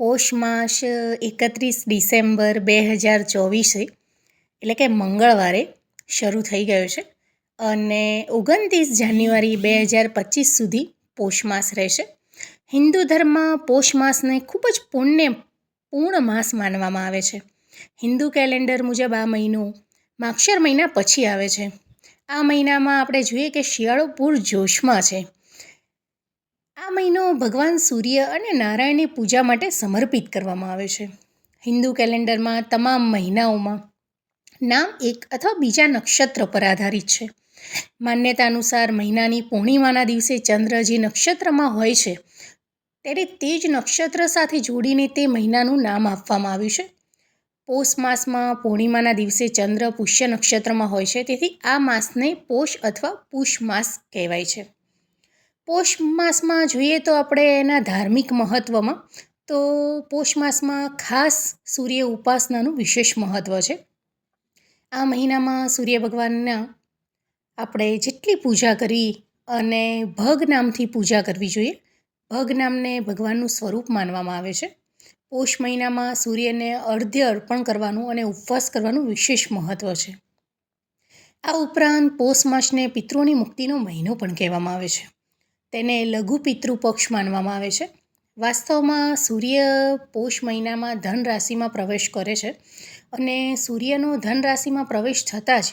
પોષ માસ એકત્રીસ ડિસેમ્બર બે હજાર ચોવીસે, એટલે કે મંગળવારે શરૂ થઈ ગયો છે અને ઓગણત્રીસ જાન્યુઆરી બે હજાર પચીસ સુધી પોષ માસ રહેશે. હિન્દુ ધર્મમાં પોષ માસને ખૂબ જ પુણ્ય, પૂર્ણ માસ માનવામાં આવે છે. હિન્દુ કેલેન્ડર મુજબ આ મહિનો માક્ષર મહિના પછી આવે છે. આ મહિનામાં આપણે જોઈએ કે શિયાળો પૂર જોશમાં છે. મહિનો ભગવાન સૂર્ય અને નારાયણની પૂજા માટે સમર્પિત કરવામાં આવે છે. હિન્દુ કેલેન્ડરમાં તમામ મહિનાઓમાં નામ એક અથવા બીજા નક્ષત્ર પર આધારિત છે. માન્યતા અનુસાર મહિનાની પૂર્ણિમાના દિવસે ચંદ્ર જે નક્ષત્રમાં હોય છે ત્યારે તે જ નક્ષત્ર સાથે જોડીને તે મહિનાનું નામ આપવામાં આવ્યું છે. પોષ માસમાં પૂર્ણિમાના દિવસે ચંદ્ર પુષ્ય નક્ષત્રમાં હોય છે, તેથી આ માસને પોષ અથવા પુષ માસ કહેવાય છે. પોષ માસમાં જોઈએ તો આપણે એના ધાર્મિક મહત્ત્વમાં તો પોષ માસમાં ખાસ સૂર્ય ઉપાસનાનું વિશેષ મહત્ત્વ છે. આ મહિનામાં સૂર્ય ભગવાનના આપણે જેટલી પૂજા કરી અને ભગ નામથી પૂજા કરવી જોઈએ, ભગ નામને ભગવાનનું સ્વરૂપ માનવામાં આવે છે. પોષ મહિનામાં સૂર્યને અર્ધ્ય અર્પણ કરવાનું અને ઉપવાસ કરવાનું વિશેષ મહત્ત્વ છે. આ ઉપરાંત પોષ માસને પિતૃઓની મુક્તિનો મહિનો પણ કહેવામાં આવે છે. તેને લઘુ પિતૃ પક્ષ માનવામાં આવે છે. વાસ્તવમાં સૂર્ય પોષ મહિનામાં ધન રાશિમાં પ્રવેશ કરે છે અને સૂર્યનો ધન રાશિમાં પ્રવેશ થતાં જ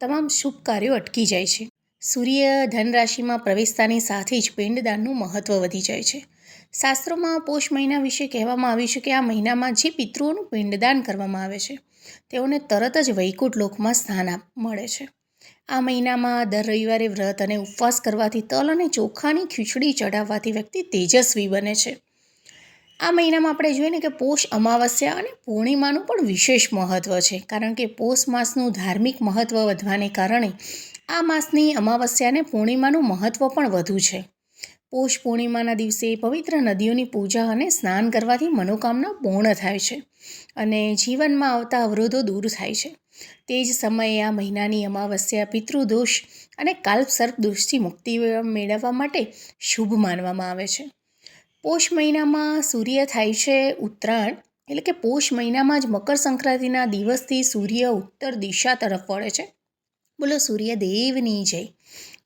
તમામ શુભ કાર્યો અટકી જાય છે. સૂર્ય ધન રાશિમાં પ્રવેશતાની સાથે જ પિંડદાનનું મહત્ત્વ વધી જાય છે. શાસ્ત્રોમાં પોષ મહિના વિશે કહેવામાં આવ્યું છે કે આ મહિનામાં જે પિતૃઓનું પિંડદાન કરવામાં આવે છે, તેઓને તરત જ વૈકુંઠ લોકમાં સ્થાન મળે છે. આ મહિનામાં દર રવિવારે વ્રત અને ઉપવાસ કરવાથી તલ અને ચોખાની ખીચડી ચડાવવાથી વ્યક્તિ તેજસ્વી બને છે. આ મહિનામાં આપણે જોઈએ ને કે પોષ અમાવસ્યા અને પૂર્ણિમાનું પણ વિશેષ મહત્ત્વ છે, કારણ કે પોષ માસનું ધાર્મિક મહત્ત્વ વધવાને કારણે આ માસની અમાવસ્યા અને પૂર્ણિમાનું મહત્ત્વ પણ વધુ છે. પોષ પૂર્ણિમાના દિવસે પવિત્ર નદીઓની પૂજા અને સ્નાન કરવાથી મનોકામના પૂર્ણ થાય છે અને જીવનમાં આવતા અવરોધો દૂર થાય છે. તે જ સમયે આ મહિનાની અમાવસ્યા પિતૃદોષ અને કાલ્પસર્પ દોષથી મુક્તિ મેળવવા માટે શુભ માનવામાં આવે છે. પોષ મહિનામાં સૂર્ય થાય છે ઉત્તરાયણ એટલે કે પોષ મહિનામાં જ મકર સંક્રાંતિના દિવસથી સૂર્ય ઉત્તર દિશા તરફ વળે છે. બોલો સૂર્યદેવની જય.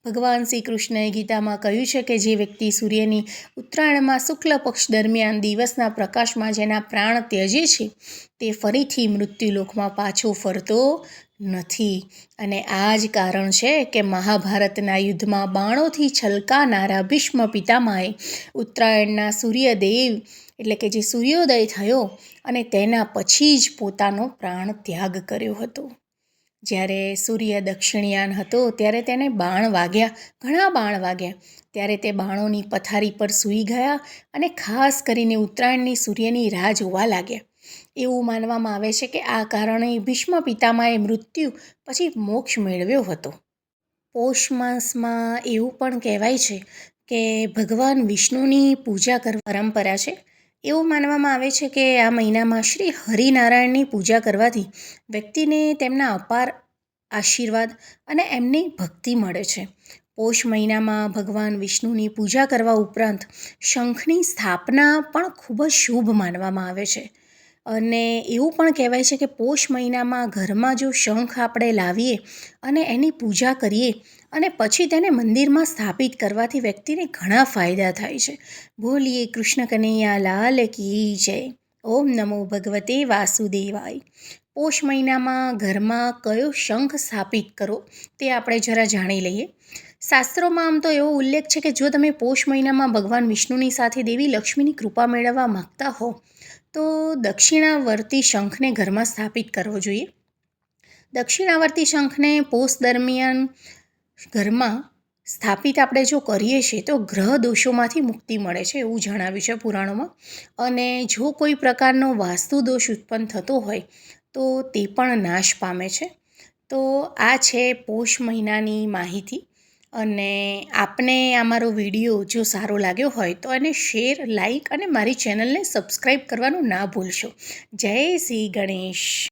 ભગવાન શ્રી કૃષ્ણએ ગીતામાં કહ્યું છે કે જે વ્યક્તિ સૂર્યની ઉત્તરાયણમાં શુક્લ પક્ષ દરમિયાન દિવસના પ્રકાશમાં જેના પ્રાણ ત્યજે છે, તે ફરીથી મૃત્યુલોકમાં પાછો ફરતો નથી. અને આ જ કારણ છે કે મહાભારતના યુદ્ધમાં બાણોથી છલકાનારા ભીષ્મ પિતામાએ ઉત્તરાયણના સૂર્યદેવ, એટલે કે જે સૂર્યોદય થયો અને તેના પછી જ પોતાનો પ્રાણ ત્યાગ કર્યો હતો. જ્યારે સૂર્ય દક્ષિણયાન હતો ત્યારે તેને બાણ વાગ્યા, ઘણા બાણ વાગ્યા. ત્યારે તે બાણોની પથારી પર સૂઈ ગયા અને ખાસ કરીને ઉત્તરાયણની સૂર્યની રાહ જોવા લાગ્યા. એવું માનવામાં આવે છે કે આ કારણે ભીષ્મ પિતામાએ મૃત્યુ પછી મોક્ષ મેળવ્યો હતો. પોષ માસમાં એવું પણ કહેવાય છે કે ભગવાન વિષ્ણુની પૂજા કરવા પરંપરા છે. એવું માનવામાં આવે છે કે આ મહિનામાં શ્રી હરિનારાયણની પૂજા કરવાથી વ્યક્તિને તેમના અપાર આશીર્વાદ અને એમની ભક્તિ મળે છે. પોષ મહિનામાં ભગવાન વિષ્ણુની પૂજા કરવા ઉપરાંત શંખની સ્થાપના પણ ખૂબ જ શુભ માનવામાં આવે છે. અને એવું પણ કહેવાય છે કે પોષ મહિનામાં ઘરમાં જો શંખ આપણે લાવીએ અને એની પૂજા કરીએ અને પછી તેને મંદિરમાં સ્થાપિત કરવાથી વ્યક્તિને ઘણા ફાયદા થાય છે. બોલીએ કૃષ્ણ કનૈયા લાલ કી જય. ઓમ નમો ભગવતે વાસુદેવાય. પોષ મહિનામાં ઘરમાં કયો શંખ સ્થાપિત કરો તે આપણે જરા જાણી લઈએ. શાસ્ત્રોમાં આમ તો એવો ઉલ્લેખ છે કે જો તમે પોષ મહિનામાં ભગવાન વિષ્ણુની સાથે દેવી લક્ષ્મીની કૃપા મેળવવા માગતા હો, તો દક્ષિણાવર્તી શંખને ઘરમાં સ્થાપિત કરવો જોઈએ. દક્ષિણાવર્તી શંખને પોષ દરમિયાન ઘરમાં સ્થાપિત આપણે જો કરીએ છીએ તો ગ્રહ દોષોમાંથી મુક્તિ મળે છે એવું જણાવ્યું છે પુરાણોમાં. અને જો કોઈ પ્રકારનો વાસ્તુ દોષ ઉત્પન્ન થતો હોય તો તે પણ નાશ પામે છે. તો આ છે પોષ મહિનાની માહિતી. અને આપને આ મારો વીડિયો જો સારો લાગ્યો હોય તો એને શેર, લાઈક અને મારી ચેનલને સબસ્ક્રાઈબ કરવાનું ના ભૂલશો. જય શ્રી ગણેશ.